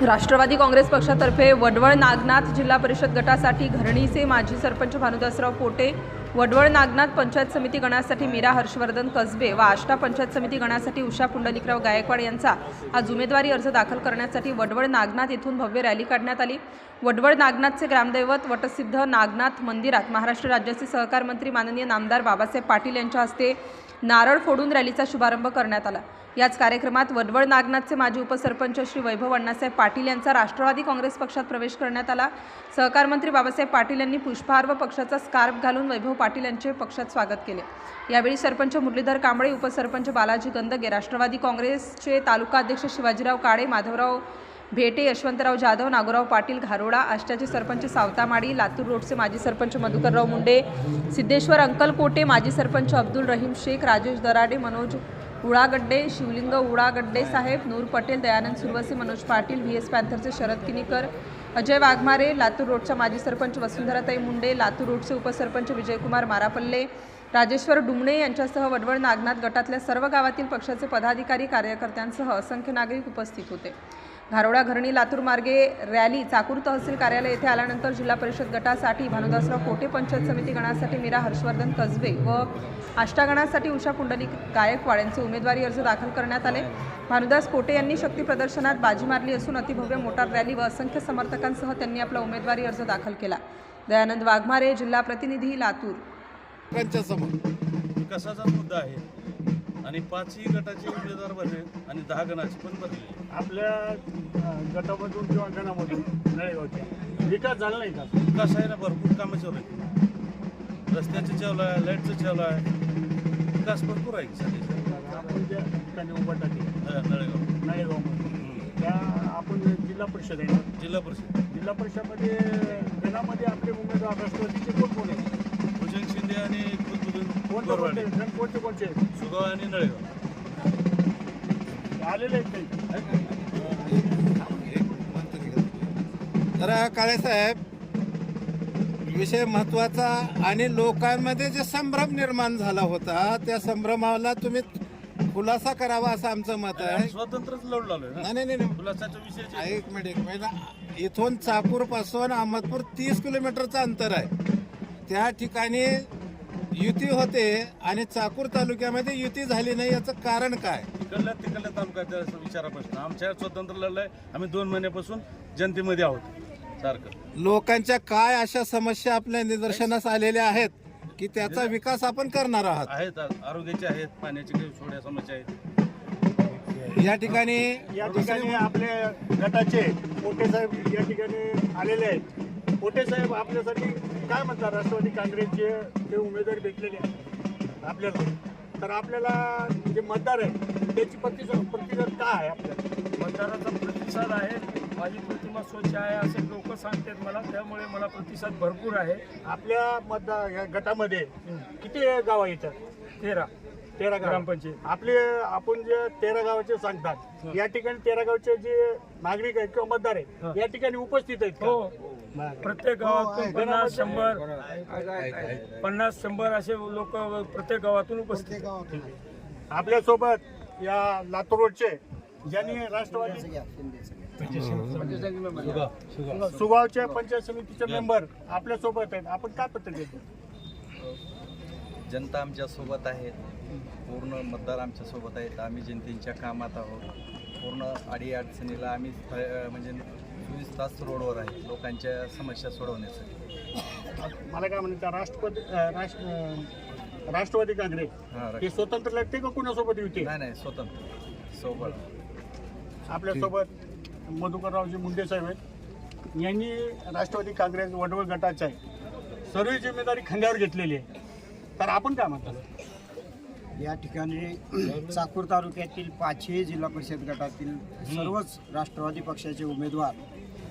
राष्ट्रवादी काँग्रेस पक्षातर्फे वडवळ नागनाथ जिल्हा परिषद गटासाठी घरणीचे माजी सरपंच भानुदासराव पोटे वडवळ नागनाथ पंचायत समिती गणासाठी मीरा हर्षवर्धन कसबे व आष्टा पंचायत समिती गणासाठी उषा पुंडलिकराव गायकवाड यांचा आज उमेदवारी अर्ज दाखल करण्यासाठी वडवळ नागनाथ येथून भव्य रॅली काढण्यात आली. वडवळ नागनाथचे ग्रामदैवत वटसिद्ध नागनाथ मंदिरात महाराष्ट्र राज्याचे सहकार मंत्री माननीय नामदार बाबासाहेब पाटील यांच्या हस्ते नारळ फोडून रॅलीचा शुभारंभ करण्यात आला. याच कार्यक्रमात वडवळ नागनाथचे माजी उपसरपंच श्री वैभव अण्णासाहेब पाटील यांचा राष्ट्रवादी काँग्रेस पक्षात प्रवेश करण्यात आला. सहकार मंत्री बाबासाहेब पाटील यांनी पुष्पहार व पक्षाचा स्कार्फ घालून वैभव पाटील यांचे पक्षात स्वागत केले. यावेळी सरपंच मुरलीधर कांबळे उपसरपंच बालाजी गंदगे राष्ट्रवादी काँग्रेसचे तालुका अध्यक्ष शिवाजीराव काळे माधवराव भेटे यशवंतराव जाधव नागोराव पाटील घारोडा आष्ट्याचे सरपंच सावतामाडी लातूर रोडचे माजी सरपंच मधुकरराव मुंडे सिद्धेश्वर अंकलकोटे माजी सरपंच अब्दुल रहीम शेख राजेश दराडे मनोज उळागड्डे शिवलिंग उळागड्डे साहेब नूर पटेल दयानंद सुरवसे मनोज पाटील व्ही एस पॅन्थरचे शरद किनीकर अजय वाघमारे लातूर रोडच्या माजी सरपंच वसुंधराताई मुंडे लातूर रोडचे उपसरपंच विजयकुमार मारापल्ले राजेश्वर डुमणे यांच्यासह वडवळ नागनाथ गटातल्या सर्व गावातील पक्षाचे पदाधिकारी कार्यकर्त्यांसह असंख्य नागरिक उपस्थित होते. घारोडा घरणी लातूर मार्गे रॅली चाकूर तहसील कार्यालय येथे आल्यानंतर जिल्हा परिषद गटासाठी भानुदासराव कोटे पंचायत समिती गणासाठी मीरा हर्षवर्धन कसबे व आष्टागणासाठी उषा पुंडलिक गायकवाड यांचे उमेदवारी अर्ज दाखल करण्यात आले. भानुदास कोटे यांनी शक्ती प्रदर्शनात बाजी मारली असून अतिभव्य मोटार रॅली व असंख्य समर्थकांसह त्यांनी आपला उमेदवारी अर्ज दाखल केला. दयानंद वाघमारे जिल्हा प्रतिनिधी लातूर. विकासाचा मुद्दा आहे? आणि पाचही गटाचे उमेदवार भरले आणि दहा गणाचे पण भरले. आपल्या अं, गटामधून किंवा गणामधून नळेगावच्या विकास झाला नाही का? विकास आहे ना भरपूर कामं चालू आहेत. रस्त्याचं चालू आहे लाईटचं चालू आहे. विकास भरपूर आहे सध्या. आपण ज्या ठिकाणी उभा टाकले नळेगाव. नळेगावमध्ये. त्या आपण जिल्हा परिषद आहे जिल्हा परिषद. जिल्हा परिषदमध्ये गणामध्ये आपले उमेदवार राष्ट्रवादीचे कोण कोण आहे भुजंग शिंदे आणि खुदबुदून कोणते गोरवाडे. कोणते? जण कोणते कोणते? आहेत? सुगाव आणि नळेगाव. आलेले आहेत काही तर काळे साहेब विषय महत्त्वाचा आणि लोकांमध्ये जे संभ्रम निर्माण झाला होता त्या संभ्रमाला तुम्ही खुलासा करावा असं आमचं मत आहे. स्वतंत्रच लढू लागलोय ना. नाही नाही नाही खुलासाच्या विषयाचे एक मिनिट एक मिनिट. इथून चाकूरपासून अहमदपूर तीस किलोमीटरचं अंतर आहे. त्या ठिकाणी युती होते आणि चाकूर तालुक्यामध्ये युती झाली नाही याचं कारण काय? तिकडल्या तिकडल्या तालुक्याचा विचारा प्रश्न आमच्या स्वतंत्र लढलाय आम्ही दोन महिन्यापासून जनतेमध्ये आहोत. सारखं. लोकांच्या काय अशा समस्या आपल्या निदर्शनास आलेल्या आहेत की त्याचा विकास आपण करणार आहात? आहेत आरोग्याचे आहेत पाण्याची काही थोड्या समस्या आहेत. या ठिकाणी या ठिकाणी आपले गटाचे पोटे साहेब या ठिकाणी आलेले आहेत. पोटे साहेब आपल्यासाठी काय म्हणतात राष्ट्रवादी काँग्रेसचे ते उमेदवार भेटलेले आहेत आपल्याला? तर आपल्याला जे मतदार आहे त्याची प्रतिसाद प्रतिसाद काय आहे आपल्याला? मतदाराचा प्रतिसाद आहे. माझी प्रतिमा स्वच्छ आहे असे लोक सांगतात मला. त्यामुळे मला प्रतिसाद भरपूर आहे. आपल्या मतदार या गटामध्ये किती गाव येतात तेरा. तेरा गाव. ग्रामपंचायत. आपले आपण जे तेरा गावाचे सांगतात या ठिकाणी तेरा गावचे जे नागरिक आहेत किंवा मतदार आहेत या ठिकाणी उपस्थित आहेत का? हो. प्रत्येक गावातून पन्नास शंभर पन्नास शंभर असे लोक प्रत्येक गावातून उपस्थित आहेत. आपल्यासोबत या लातूर रोडचे ज्यांनी राष्ट्रवादी सुगावच्या पंचायत समितीचे मेंबर आपल्यासोबत आहेत. आपण काय पत्र देतो जनता आमच्यासोबत आहे पूर्ण मतदार आमच्यासोबत आहेत. आम्ही जनतेच्या कामात आहोत. पूर्ण अडी अडचणीला आम्ही म्हणजे चोवीस तास रोडवर आहे लोकांच्या समस्या सोडवण्यासाठी. मला काय म्हणतात राष्ट्रपती राष्ट्र राष्ट्रवादी काँग्रेस हा, स्वतंत्र लढते का कुणासोबत युती नाही नाही स्वतंत्र. सोबत. आपल्यासोबत मधुकररावजी मुंडे साहेब आहेत. यांनी राष्ट्रवादी काँग्रेस वडवळ गटाचे आहे सर्व जिम्मेदारी खांद्यावर घेतलेली आहे. तर आपण काय म्हणतात या ठिकाणी चाकूर तालुक्यातील पाचही जिल्हा परिषद गटातील सर्वच राष्ट्रवादी पक्षाचे उमेदवार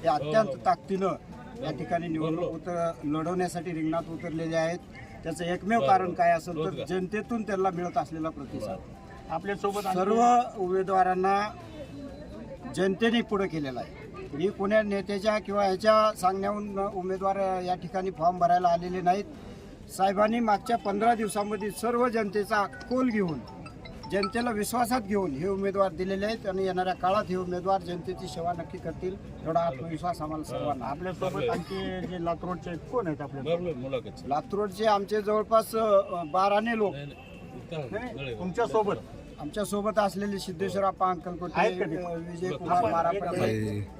हे अत्यंत ताकदीनं या ठिकाणी निवडणूक उतर लढवण्यासाठी रिंगणात उतरलेले आहेत. त्याचं एकमेव कारण काय असेल तर जनतेतून त्यांना मिळत असलेला प्रतिसाद. आपल्यासोबत आणखी- सर्व उमेदवारांना जनतेने पुढे केलेला आहे. ही कोण्या नेत्याच्या किंवा ह्याच्या सांगण्याहून उमेदवार या ठिकाणी फॉर्म भरायला आलेले नाहीत. साहेबांनी मागच्या पंधरा दिवसामध्ये सर्व जनतेचा कोल घेऊन जनतेला विश्वासात घेऊन हे उमेदवार दिलेले आहेत आणि येणाऱ्या काळात हे उमेदवार जनतेची सेवा नक्की करतील एवढा आत्मविश्वास आम्हाला सर्वांना. आपल्यासोबत आणखी जे लातूरचे कोण आहेत आपल्या लातूरचे आमचे जवळपास बाराने लोक. तुमच्यासोबत आमच्यासोबत असलेले सिद्धेश्वरप्पा अंकलकोटे आहेत का ते? अ, विजय कुमार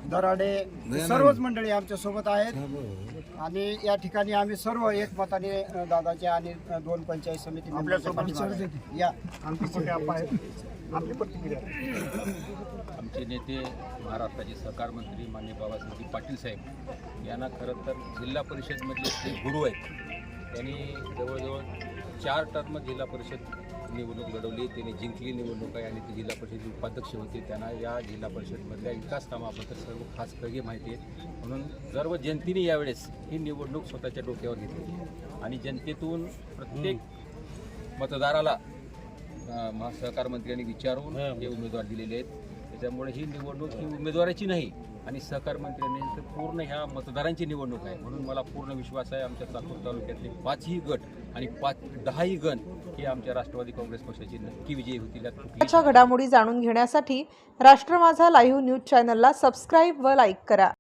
दराडे सर्वच मंडळी आमच्यासोबत आहेत आणि या ठिकाणी आम्ही सर्व एकमताने दादाच्या आणि दोन पंचायत समिती आपल्यासोबत. या. आपली प्रतिक्रिया. आमचे नेते महाराष्ट्राचे सहकार मंत्री मान्य बाबासाहेब पाटील साहेब यांना खरं तर जिल्हा परिषदमधले जे गुरु आहेत त्यांनी जवळजवळ चार टर्म जिल्हा परिषद निवडणूक लढवली त्यांनी जिंकली निवडणूक आहे आणि ते जिल्हा परिषदेचे उपाध्यक्ष होते. त्यांना या जिल्हा परिषदमधल्या विकास कामाबद्दल सर्व खास कळगे माहिती आहे. म्हणून सर्व जनतेने यावेळेस ही निवडणूक स्वतःच्या डोक्यावर घेतली. आणि जनतेतून प्रत्येक मतदाराला अ, महा- सहकार मंत्र्यांनी विचारून हे उमेदवार दिलेले आहेत. त्याच्यामुळे ही निवडणूक ही उमेदवाराची नाही आणि सहकार मंत्र्यांनी तर पूर्ण ह्या मतदारांची निवडणूक आहे. म्हणून मला पूर्ण विश्वास आहे आमच्या चाकूर तालुक्यातले पाचही गट आणि पाच दहाही गण हे आमच्या राष्ट्रवादी काँग्रेस पक्षाची नक्की विजयी होतील घडामोडी जाणून घेण्यासाठी राष्ट्र माझा लाईव्ह न्यूज चॅनलला सबस्क्राईब व लाईक करा.